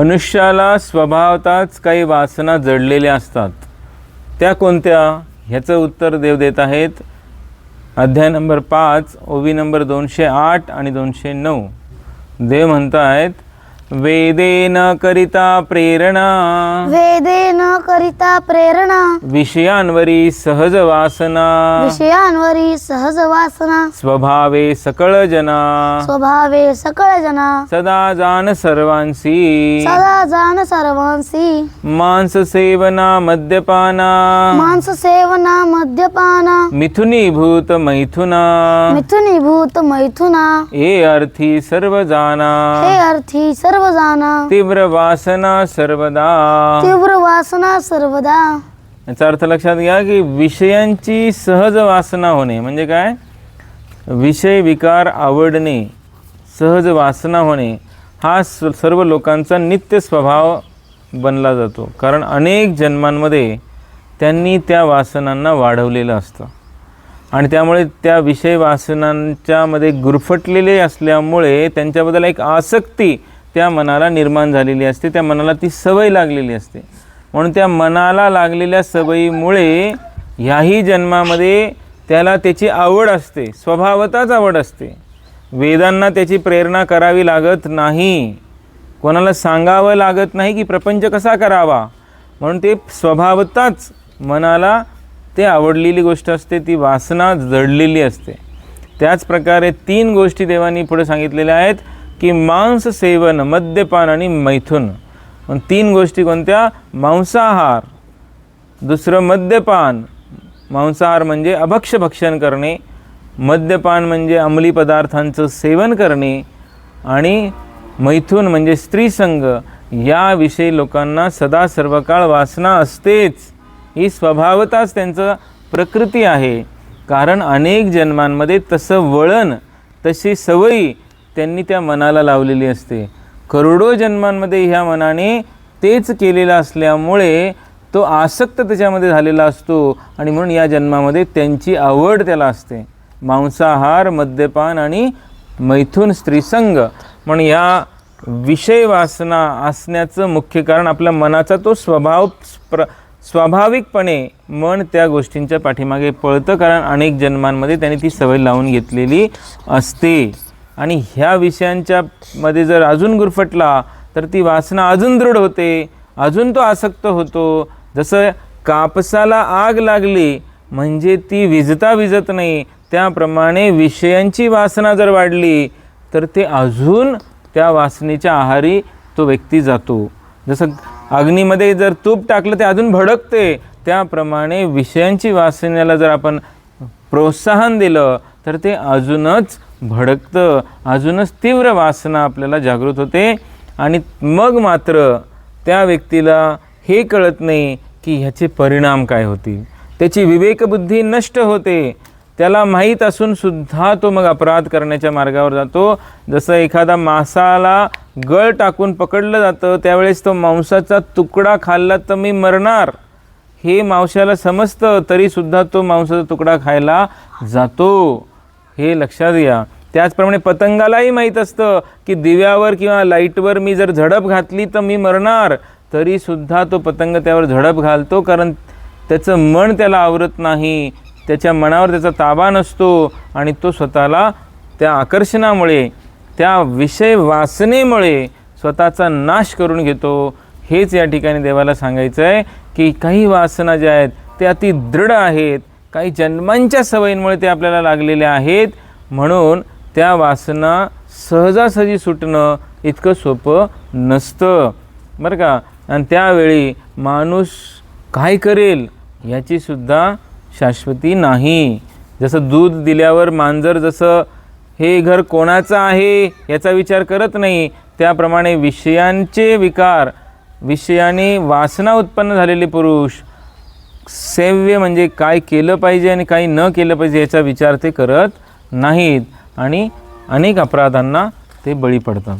मनुष्याला स्वभावताच काही वासना जडलेल्या असतात. त्या कोणत्या? ह्याचं उत्तर देव देत आहेत. अध्याय नंबर पाच ओवी नंबर दोनशे आठ आणि दोनशे नऊ. देव म्हणतायत वेदेन करिता प्रेरणा वेदेन करिता प्रेरणा। विषयांवरी सहज वासना विषयांवरी सहज वासना स्वभावे सकळ जना स्वभावे सकळ जना सदा जाण सर्वांसी। सदा जाण सर्वांसी। मांस सेवना मद्यपाना। मांस सेवना मद्यपाना। मिथुनीभूत मैथुना। मिथुनीभूत मैथुना। ए अर्थी सर्व जाना हे अर्थी सर्व जाना तीव्र वासना सर्वदा। तीव्र वासना सर्वदा. याचा अर्थ लक्षात घ्या की विषयांची सहज वासना होणे म्हणजे काय? विषय विकार आवडणे सहज वासना होणे हा सर्व लोकांचा नित्य स्वभाव बनला जातो. कारण अनेक जन्मांमध्ये त्यांनी त्या वासनांना वाढवलेलं असतं. आणि त्यामुळे त्या विषय वासनांच्या मध्ये गुरफटलेले असल्यामुळे त्यांच्याबद्दल एक आसक्ती त्या मनाला निर्माण झालेली असते त्या मनाला ती सवय लागलेली असते. म्हणून त्या मनाला लागलेल्या सवयीमुळे ह्याही जन्मामध्ये त्याला त्याची आवड असते. स्वभावताच आवड असते. वेदांना त्याची प्रेरणा करावी लागत नाही. कोणाला सांगावं लागत नाही की प्रपंच कसा करावा. म्हणून ते स्वभावताच मनाला ते आवडलेली गोष्ट असते ती वासना जडलेली असते. त्याच प्रकारे तीन गोष्टी देवानी पुढे सांगितलेल्या आहेत की मांस सेवन मद्यपान आणि मैथुन. मग तीन गोष्टी कोणत्या? मांसाहार. दुसरं मद्यपान. मांसाहार म्हणजे अभक्ष भक्षण करणे. मद्यपान म्हणजे अंमली पदार्थांचं सेवन करणे. आणि मैथून म्हणजे स्त्रीसंग याविषयी लोकांना सदा सर्व काळ वासना असतेच. ही स्वभावताच त्यांचं प्रकृती आहे. कारण अनेक जन्मांमध्ये तसं वळण तशी सवयी त्यांनी त्या मनाला लावलेली असते. करोडो जन्मांमध्ये ह्या मनाने तेच केलेलं असल्यामुळे तो आसक्त त्याच्यामध्ये झालेला असतो आणि म्हणून या जन्मामध्ये त्यांची आवड त्याला असते. मांसाहार मद्यपान आणि मैथून स्त्रीसंग म्हणून या विषय वासना असण्याचं मुख्य कारण आपल्या मनाचा तो स्वभाव प्र स्वाभाविकपणे मन त्या गोष्टींच्या पाठीमागे पळतं कारण अनेक जन्मांमध्ये त्याने ती सवय लावून घेतलेली असते. आणि ह्या विषयांच्या मध्ये जर अजून गुरफटला तर ती वासना अजून दृढ होते अजून तो आसक्त होतो. जसं कापसाला आग लागली म्हणजे ती विजता विजत नाही. त्याप्रमाणे विषयांची वासना जर वाढली तर ते अजून त्या वासनेच्या आहारी तो व्यक्ती जातो. जसं अग्नीमध्ये जर तूप टाकलं ते अजून भडकते. त्याप्रमाणे विषयांची वासनेला जर आपण प्रोत्साहन दिलं तर ते अजूनच भडकतं. अजूनच तीव्र वासना आपल्याला जागृत होते. आणि मग मात्र त्या व्यक्तीला हे कळत नाही की ह्याचे परिणाम काय होतील. त्याची विवेकबुद्धी नष्ट होते. त्याला माहीत असूनसुद्धा तो मग अपराध करण्याच्या मार्गावर जातो. जसं एखादा मासाला गळ टाकून पकडलं जातं त्यावेळेस तो मांसाचा तुकडा खाल्ला तर मी मरणार. हे मावशाला समजतं तरीसुद्धा तो मांसाचा तुकडा खायला जातो. हे लक्षात घ्या. त्याचप्रमाणे पतंगालाही माहीत असतं की दिव्यावर किंवा लाईटवर मी जर झडप घातली तर मी मरणार. तरीसुद्धा तो पतंग त्यावर झडप घालतो कारण त्याचं मन त्याला आवरत नाही. त्याच्या मनावर त्याचा ताबा नसतो आणि तो स्वतःला त्या आकर्षणामुळे त्या विषय वासनेमुळे स्वतःचा नाश करून घेतो. हेच या ठिकाणी देवाला सांगायचं आहे की काही वासना ज्या आहेत ते अति दृढ आहेत. काही जन्मांच्या सवयींमुळे ते आपल्याला लागलेल्या आहेत. म्हणून त्या वासना सहजासहजी सुटणं इतकं सोपं नसतं. बरं का? आणि त्यावेळी माणूस काय करेल याचीसुद्धा शाश्वती नाही. जसं दूध दिल्यावर मांजर जसं हे घर कोणाचं आहे? याचा विचार करत नाही. त्याप्रमाणे विषयांचे विकार विषयाने वासना उत्पन्न झालेले पुरुष सेव्य म्हणजे काय केलं पाहिजे आणि काही न केलं पाहिजे याचा विचार ते करत नाहीत आणि अनेक अपराधांना ते बळी पडतात.